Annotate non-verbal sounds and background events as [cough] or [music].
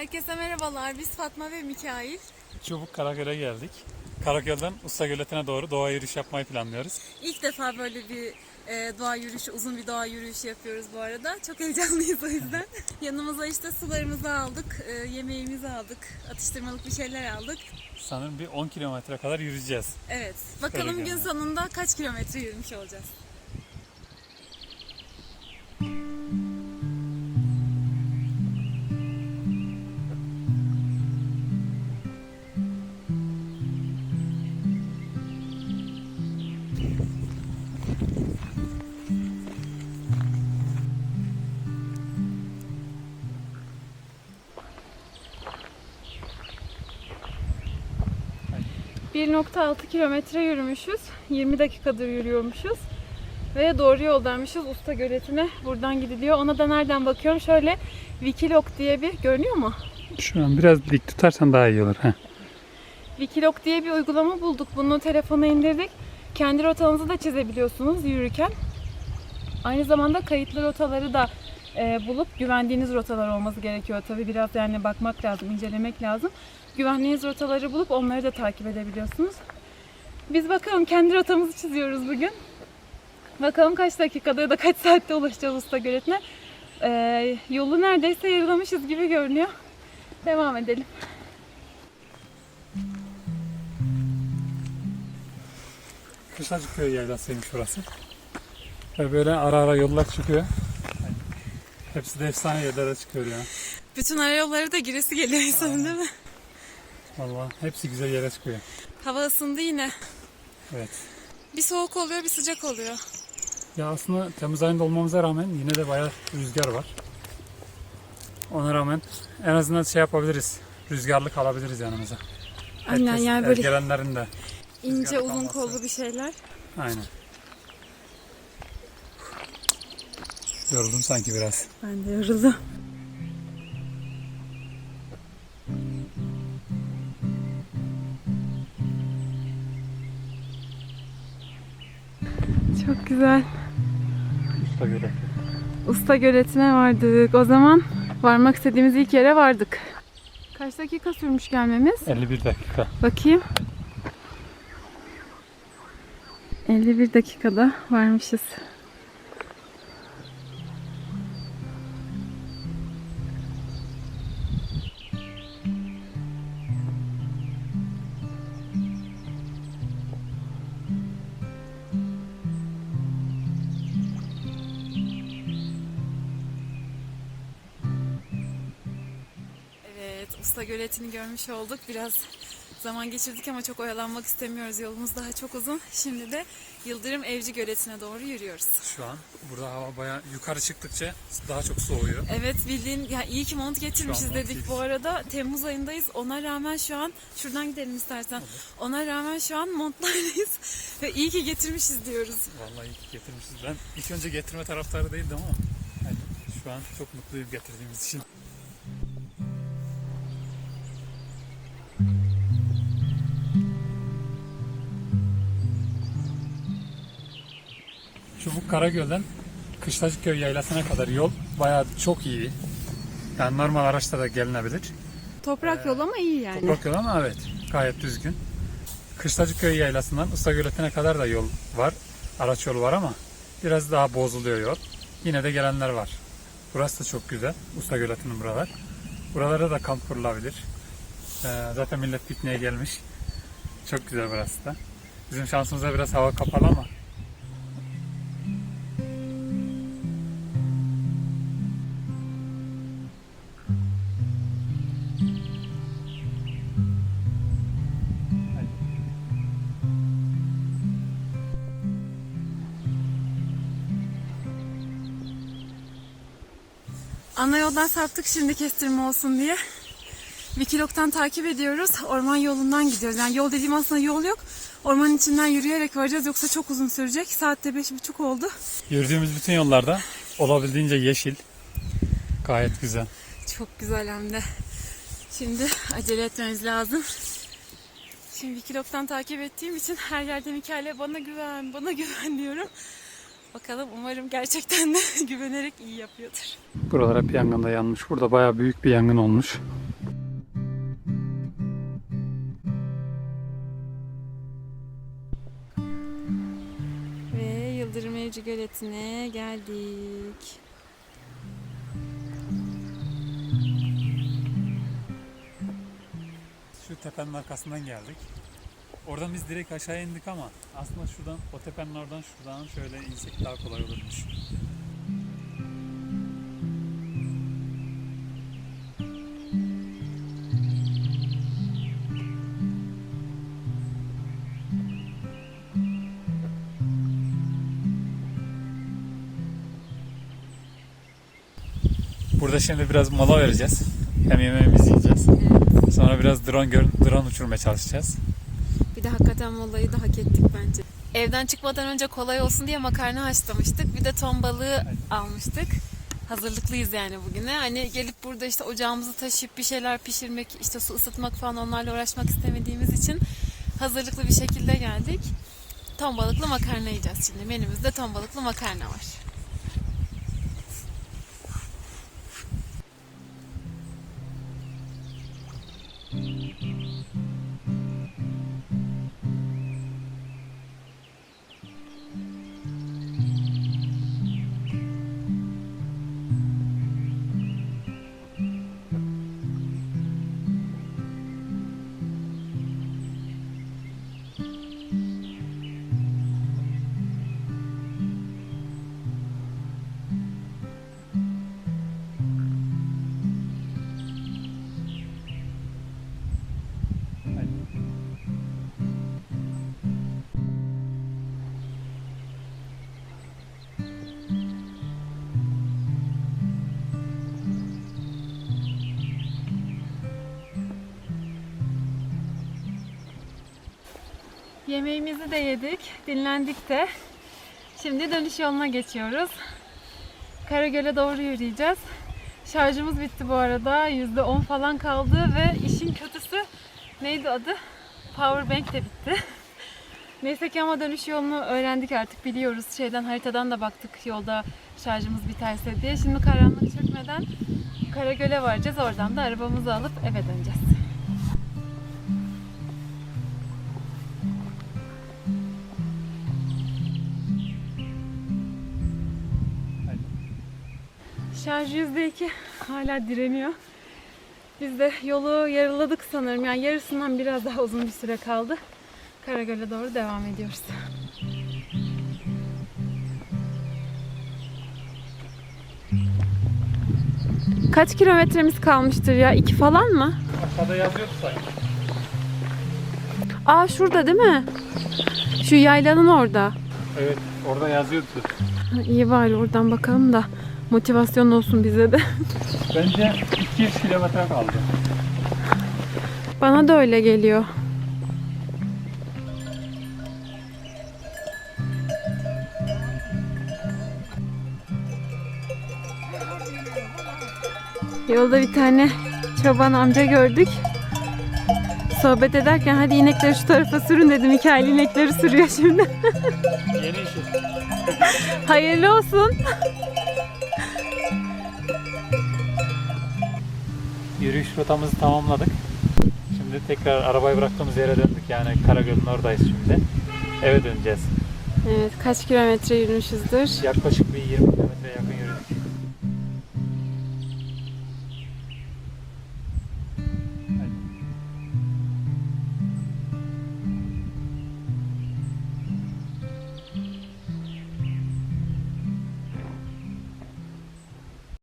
Herkese merhabalar. Biz Fatma ve Mikail. Çubuk Karaköl'e geldik. Karaköl'den Usta Göleti'ne doğru doğa yürüyüş yapmayı planlıyoruz. İlk defa böyle bir e, doğa yürüyüşü, uzun bir doğa yürüyüşü yapıyoruz bu arada. Çok heyecanlıyız o yüzden. [laughs] Yanımıza işte sularımızı aldık, e, yemeğimizi aldık, atıştırmalık bir şeyler aldık. Sanırım bir 10 kilometre kadar yürüyeceğiz. Evet. Bakalım Öyle gün sonunda kaç kilometre yürümüş olacağız. ...1.6 kilometre yürümüşüz. 20 dakikadır yürüyormuşuz. Ve doğru yoldaymışız Usta Göleti'ne. Buradan gidiliyor. Ona da nereden bakıyorum? Şöyle Wikilog diye bir... Görünüyor mu? Şu an biraz dik tutarsan daha iyi olur. Heh. Wikilog diye bir uygulama bulduk. Bunu telefona indirdik. Kendi rotanızı da çizebiliyorsunuz yürürken. Aynı zamanda kayıtlı rotaları da e, bulup güvendiğiniz rotalar olması gerekiyor. Tabii biraz yani bakmak lazım, incelemek lazım. Güvendiğiniz rotaları bulup onları da takip edebiliyorsunuz. Biz bakalım kendi rotamızı çiziyoruz bugün. Bakalım kaç dakikada ya da kaç saatte ulaşacağız Usta Göleti'ne. E, yolu neredeyse yarılamışız gibi görünüyor. Devam edelim. Kışlacık köy yaylasıymış burası. Ve böyle ara ara yollar çıkıyor. Hepsi de efsane yerlere çıkıyor ya. Bütün arayolları da giresi geliyor insanın değil mi? Vallahi hepsi güzel yere çıkıyor. Hava ısındı yine. Evet. Bir soğuk oluyor bir sıcak oluyor. Ya aslında Temmuz ayında olmamıza rağmen yine de bayağı rüzgar var. Ona rağmen en azından şey yapabiliriz. Rüzgarlık alabiliriz yanımıza. Aynen, Herkes, yani böyle- Gelenlerin de. İnce uzun kalması. kollu bir şeyler. Aynen. Yoruldum sanki biraz. Ben de yoruldum. Çok güzel. Usta göre. Usta göletine vardık. O zaman varmak istediğimiz ilk yere vardık. Kaç dakika sürmüş gelmemiz? 51 dakika. Bakayım. 51 dakikada varmışız. Usta Göleti'ni görmüş olduk. Biraz zaman geçirdik ama çok oyalanmak istemiyoruz. Yolumuz daha çok uzun. Şimdi de Yıldırım Evci Göleti'ne doğru yürüyoruz. Şu an burada hava bayağı yukarı çıktıkça daha çok soğuyor. Evet bildiğin ya iyi ki mont getirmişiz mont dedik bu arada. Temmuz ayındayız. Ona rağmen şu an şuradan gidelim istersen. Ona rağmen şu an montlardayız ve iyi ki getirmişiz diyoruz. Vallahi iyi ki getirmişiz. Ben ilk önce getirme taraftarı değildim ama yani şu an çok mutluyum getirdiğimiz için. Karagöl'den Kışlacıköy yaylasına kadar yol bayağı çok iyi. Yani normal araçla da gelinebilir. Toprak yol ama iyi yani. Toprak yol ama evet gayet düzgün. Kışlacıköy yaylasından Usta Göleti'ne kadar da yol var. Araç yolu var ama biraz daha bozuluyor yol. Yine de gelenler var. Burası da çok güzel. Usta Göleti'nin buralar. Buralara da kamp kurulabilir. Ee, zaten millet pikniğe gelmiş. Çok güzel burası da. Bizim şansımıza biraz hava kapalı ama Ana yoldan saptık şimdi kestirme olsun diye. Wikilog'dan takip ediyoruz. Orman yolundan gidiyoruz. Yani yol dediğim aslında yol yok. Ormanın içinden yürüyerek varacağız yoksa çok uzun sürecek. Saatte beş buçuk oldu. yürüdüğümüz bütün yollarda olabildiğince yeşil. Gayet güzel. Çok güzel hem de. Şimdi acele etmemiz lazım. Şimdi Wikilog'dan takip ettiğim için her yerde Mikail'e bana güven, bana güven diyorum. Bakalım umarım gerçekten de [laughs] güvenerek iyi yapıyordur. Buralar hep yangında yanmış. Burada bayağı büyük bir yangın olmuş. Ve Yıldırım Evci Göleti'ne geldik. Şu tepenin arkasından geldik. Oradan biz direkt aşağı indik ama aslında şuradan o tepenin oradan şuradan şöyle insek daha kolay olurmuş. Burada şimdi biraz mola vereceğiz. Hem yemeğimizi yiyeceğiz. Sonra biraz drone, drone uçurmaya çalışacağız. Bir de hakikaten molayı da hak ettik bence. Evden çıkmadan önce kolay olsun diye makarna haşlamıştık. Bir de ton balığı almıştık. Hazırlıklıyız yani bugüne. Hani gelip burada işte ocağımızı taşıyıp bir şeyler pişirmek, işte su ısıtmak falan onlarla uğraşmak istemediğimiz için hazırlıklı bir şekilde geldik. Ton balıklı makarna yiyeceğiz şimdi. Menümüzde ton balıklı makarna var. Yemeğimizi de yedik, dinlendik de. Şimdi dönüş yoluna geçiyoruz. Karagöl'e doğru yürüyeceğiz. Şarjımız bitti bu arada. %10 falan kaldı ve işin kötüsü neydi adı? Powerbank de bitti. Neyse ki ama dönüş yolunu öğrendik artık biliyoruz. Şeyden haritadan da baktık yolda şarjımız biterse diye. Şimdi karanlık çökmeden Karagöl'e varacağız. Oradan da arabamızı alıp eve döneceğiz. Şarj %2 hala direniyor. Biz de yolu yarıladık sanırım. Yani yarısından biraz daha uzun bir süre kaldı. Karagöl'e doğru devam ediyoruz. Kaç kilometremiz kalmıştır ya? İki falan mı? Aşağıda yazıyordu sanki. Aa şurada değil mi? Şu yaylanın orada. Evet orada yazıyordu. Ha, İyi bari oradan bakalım da motivasyon olsun bize de. Bence 200 kilometre kaldı. Bana da öyle geliyor. Yolda bir tane çoban amca gördük. Sohbet ederken hadi inekleri şu tarafa sürün dedim. Hikayeli inekleri sürüyor şimdi. Yeni işi. [laughs] Hayırlı olsun. Yürüyüş rotamızı tamamladık. Şimdi tekrar arabayı bıraktığımız yere döndük. Yani Karagöl'ün oradayız şimdi. Eve döneceğiz. Evet kaç kilometre yürümüşüzdür? Yaklaşık bir 20